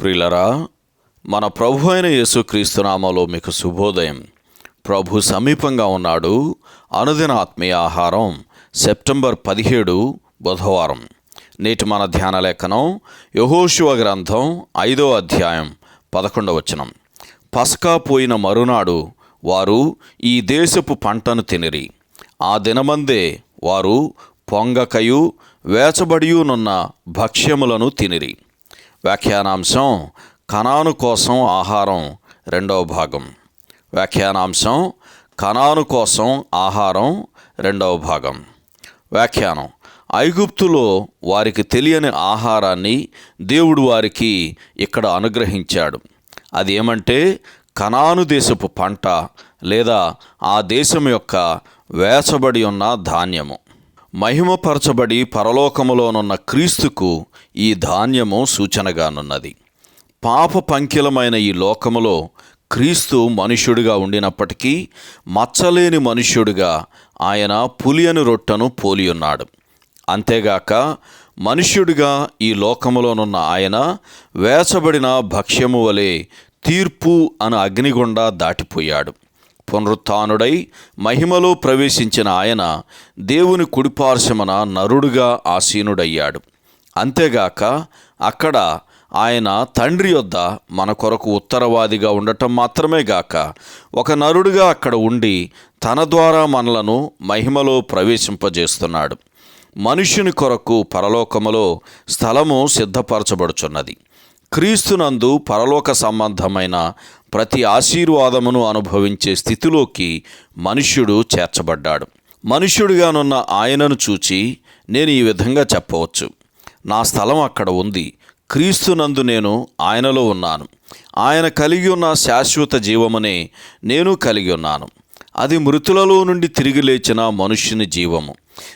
ప్రియులరా మన ప్రభు అయిన యేసుక్రీస్తునామలో మీకు శుభోదయం. ప్రభు సమీపంగా ఉన్నాడు. అనుదిన ఆత్మీయ ఆహారం సెప్టెంబర్ పదిహేడు బుధవారం. నేటి మన ధ్యాన లేఖనం యహోశివ గ్రంథం ఐదో అధ్యాయం పదకొండవ వచనం. పస్కా పోయిన మరునాడు వారు ఈ దేశపు పంటను తినిరి. ఆ దినమందే వారు పొంగకయు వేచబడియునున్న భక్ష్యములను తినిరి. వ్యాఖ్యానాంశం కణాను కోసం ఆహారం రెండవ భాగం. వ్యాఖ్యానాంశం కణాను కోసం ఆహారం రెండవ భాగం. వ్యాఖ్యానం ఐగుప్తులో వారికి తెలియని ఆహారాన్ని దేవుడు వారికి ఇక్కడ అనుగ్రహించాడు. అది ఏమంటే కణాను దేశపు పంట లేదా ఆ దేశం యొక్క వేచబడి ఉన్న ధాన్యము. మహిమపరచబడి పరలోకములోనున్న క్రీస్తుకు ఈ ధాన్యము సూచనగానున్నది. పాప పంకిలమైన ఈ లోకములో క్రీస్తు మనుష్యుడిగా ఉండినప్పటికీ మచ్చలేని మనుష్యుడిగా ఆయన పులియని రొట్టెను పోలియున్నాడు. అంతేగాక మనుష్యుడిగా ఈ లోకములోనున్న ఆయన వేచబడిన భక్ష్యము వలె తీర్పు అను అగ్నిగుండా దాటిపోయాడు. పునరుత్నుడై మహిమలో ప్రవేశించిన ఆయన దేవుని కుడిపార్శ్వమన నరుడుగా ఆసీనుడయ్యాడు. అంతేగాక అక్కడ ఆయన తండ్రి యొద్ద మన కొరకు ఉత్తరవాదిగా ఉండటం మాత్రమే గాక ఒక నరుడుగా అక్కడ ఉండి తన ద్వారా మనలను మహిమలో ప్రవేశింపజేస్తున్నాడు. మనుషుని కొరకు పరలోకములో స్థలము సిద్ధపరచబడుచున్నది. క్రీస్తునందు పరలోక సంబంధమైన ప్రతి ఆశీర్వాదమును అనుభవించే స్థితిలోకి మనుష్యుడు చేర్చబడ్డాడు. మనుష్యుడిగానున్న ఆయనను చూచి నేను ఈ విధంగా చెప్పవచ్చు. నా స్థలం అక్కడ ఉంది. క్రీస్తునందు నేను ఆయనలో ఉన్నాను. ఆయన కలిగి ఉన్న శాశ్వత జీవమునే నేను కలిగి ఉన్నాను. అది మృతులలో నుండి తిరిగి లేచిన మనుష్యుని జీవము.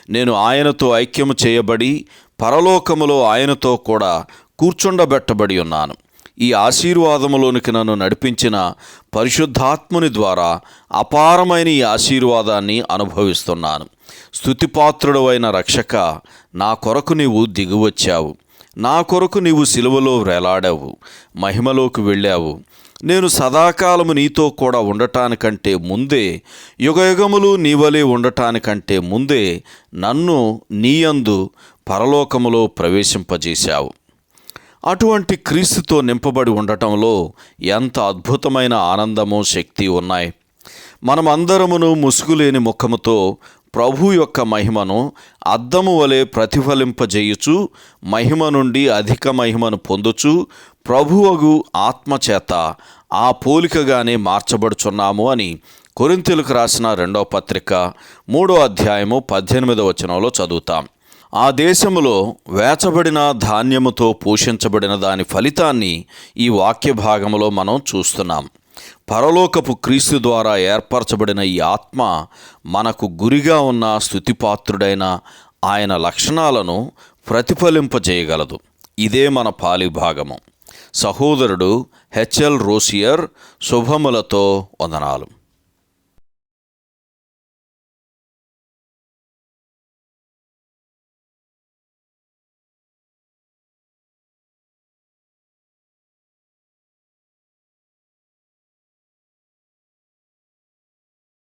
నేను ఆయనతో ఐక్యము చేయబడి పరలోకములో ఆయనతో కూడా కూర్చుండబెట్టబడి ఉన్నాను. ఈ ఆశీర్వాదములోనికి నన్ను నడిపించిన పరిశుద్ధాత్ముని ద్వారా అపారమైన ఈ ఆశీర్వాదాన్ని అనుభవిస్తున్నాను. స్థుతిపాత్రుడవైన రక్షక నా కొరకు నీవు దిగువచ్చావు. నా కొరకు నీవు సిలువలో వేలాడావు. మహిమలోకి వెళ్ళావు. నేను సదాకాలము నీతో కూడా ఉండటానికంటే ముందే యుగయుగములు నీవలే ఉండటానికంటే ముందే నన్ను నీయందు పరలోకములో ప్రవేశింపజేశావు. అటువంటి క్రీస్తుతో నింపబడి ఉండటంలో ఎంత అద్భుతమైన ఆనందము శక్తి ఉన్నాయి. మనమందరమును ముసుగులేని ముఖముతో ప్రభు యొక్క మహిమను అద్దము వలె ప్రతిఫలింపజేయుచు మహిమ నుండి అధిక మహిమను పొందుచు ప్రభువగు ఆత్మచేత ఆ పోలికగానే మార్చబడుచున్నాము అని కొరింతలకు రాసిన రెండవ పత్రిక మూడో అధ్యాయము పద్దెనిమిదవ వచనంలో చదువుతాం. ఆ దేశములో వేచబడిన ధాన్యముతో పోషించబడిన దాని ఫలితాన్ని ఈ వాక్య భాగములో మనం చూస్తున్నాం. పరలోకపు క్రీస్తు ద్వారా ఏర్పరచబడిన ఈ ఆత్మ మనకు గురిగా ఉన్న స్థుతిపాత్రుడైన ఆయన లక్షణాలను ప్రతిఫలింపజేయగలదు. ఇదే మన పాలి భాగము. సహోదరుడు హెచ్ఎల్ రోసియర్ శుభములతో వందనాలు.